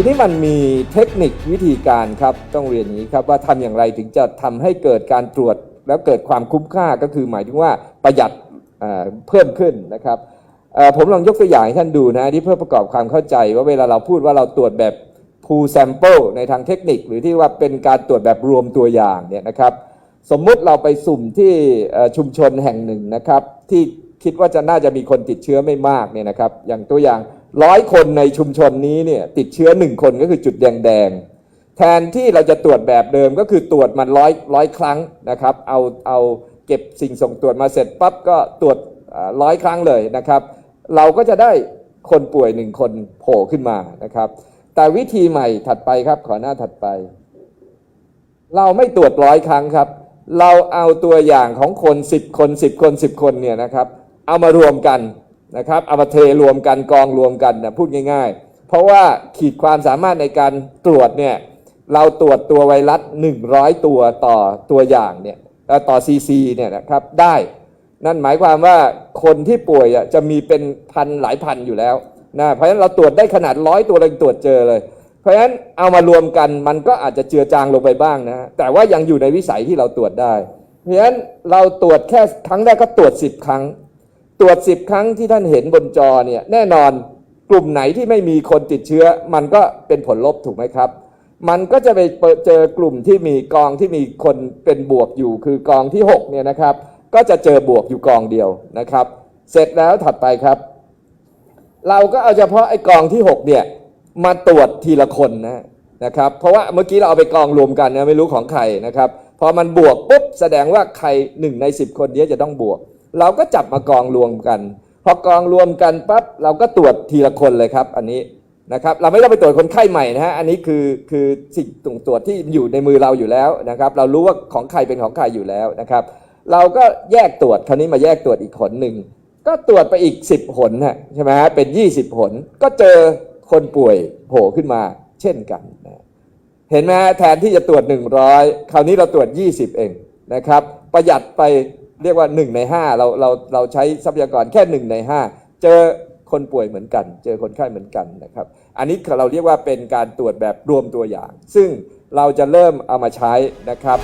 ทีนี้มันมีเทคนิควิธีการครับต้องเรียนอย่างนี้ครับว่าทำอย่างไรถึงจะทำให้เกิดการตรวจแล้วเกิดความคุ้มค่าก็คือหมายถึงว่าประหยัดเพิ่มขึ้นนะครับผมลองยกตัวอย่างให้ท่านดูนะที่เพื่อประกอบความเข้าใจว่าเวลาเราพูดว่าเราตรวจแบบ pool sample ในทางเทคนิค หรือที่ว่าเป็นการตรวจแบบรวมตัวอย่างเนี่ยนะครับ สมมุติเราไปสุ่มที่ชุมชนแห่งหนึ่งนะครับ ที่คิดว่าจะน่าจะมีคนติดเชื้อไม่มากเนี่ยนะครับ อย่างตัวอย่าง ร้อยคนในชุมชนนี้เนี่ยติดเชื้อหนึ่งคนก็คือจุดแดงๆแทนที่เราจะตรวจแบบเดิมก็คือตรวจมันร้อยร้อยครั้งนะครับ เอาเอาเก็บสิ่งส่งตรวจมาเสร็จปั๊บก็ตรวจร้อยครั้งเลยนะครับ เราก็จะได้คนป่วยหนึ่งคนโผล่ขึ้นมานะครับ แต่วิธีใหม่ถัดไปครับขอหน้าถัดไป เราไม่ตรวจร้อยครั้งครับ เราเอาตัวอย่างของคน 10 คน 10 คน 10 คนเนี่ยนะครับ เอามารวมกัน นะครับเอามาเทรวมกันกองรวมกันนะพูดง่าย ๆ เพราะว่าขีดความสามารถในการตรวจเนี่ยเราตรวจตัวไวรัส 100 ตัวต่อตัวอย่างเนี่ยต่อซีซีเนี่ยนะครับได้นั่นหมายความว่าคนที่ป่วยจะมีเป็นพันหลายพันอยู่แล้วนะเพราะฉะนั้นเราตรวจได้ขนาดร้อยตัวเรายังตรวจเจอเลย เพราะฉะนั้นเอามารวมกันมันก็อาจจะเจือจางลงไปบ้างนะแต่ว่ายังอยู่ในวิสัยที่เราตรวจได้ เพราะฉะนั้นเราตรวจแค่ครั้งแรกก็ตรวจ 10 ครั้ง ตรวจ10ครั้งที่ท่านเห็นบนจอเนี่ยแน่นอนกลุ่มไหนที่ไม่มีคนติดเชื้อ มันก็เป็นผลลบถูกไหมครับ มันก็จะไปเจอกลุ่มที่มีกองที่มีคนเป็นบวกอยู่ คือกองที่6เนี่ยนะครับ ก็จะเจอบวกอยู่กองเดียวนะครับ เสร็จแล้วถัดไปครับ เราก็เอาเฉพาะไอ้กองที่6เนี่ยมาตรวจทีละคนนะนะครับเพราะว่าเมื่อกี้เราเอาไปกองรวมกันนะไม่รู้ของใครนะครับพอมันบวกปุ๊บแสดงว่าใครหนึ่งใน 10 คนนี้จะต้องบวก เราก็จับมากองรวมกัน พอกองรวมกันปั๊บเราก็ตรวจทีละคนเลยครับ อันนี้นะครับเราไม่ต้องไปตรวจคนไข้ใหม่นะฮะอันนี้คือคือสิ่งตรวจที่อยู่ในมือเราอยู่แล้วนะครับ เรารู้ว่าของใครเป็นของใครอยู่แล้วนะครับ เราก็แยกตรวจคราวนี้มาแยกตรวจอีกหนหนึ่งก็ตรวจไปอีก 10หนฮะใช่ไหมฮะเป็น 20หนก็เจอคนป่วยโผล่ขึ้นมาเช่นกันนะเห็นไหมฮะแทนที่จะตรวจ 100 คราวนี้เราตรวจ 20 เองนะครับ ประหยัดไป เรียกว่า 1 ใน 5 เราเราเราใช้ทรัพยากรแค่ 1 ใน 5 เจอคนป่วยเหมือนกัน เจอคนไข้เหมือนกันนะครับ อันนี้เราเรียกว่าเป็นการตรวจแบบรวมตัวอย่าง ซึ่งเราจะเริ่มเอามาใช้นะครับ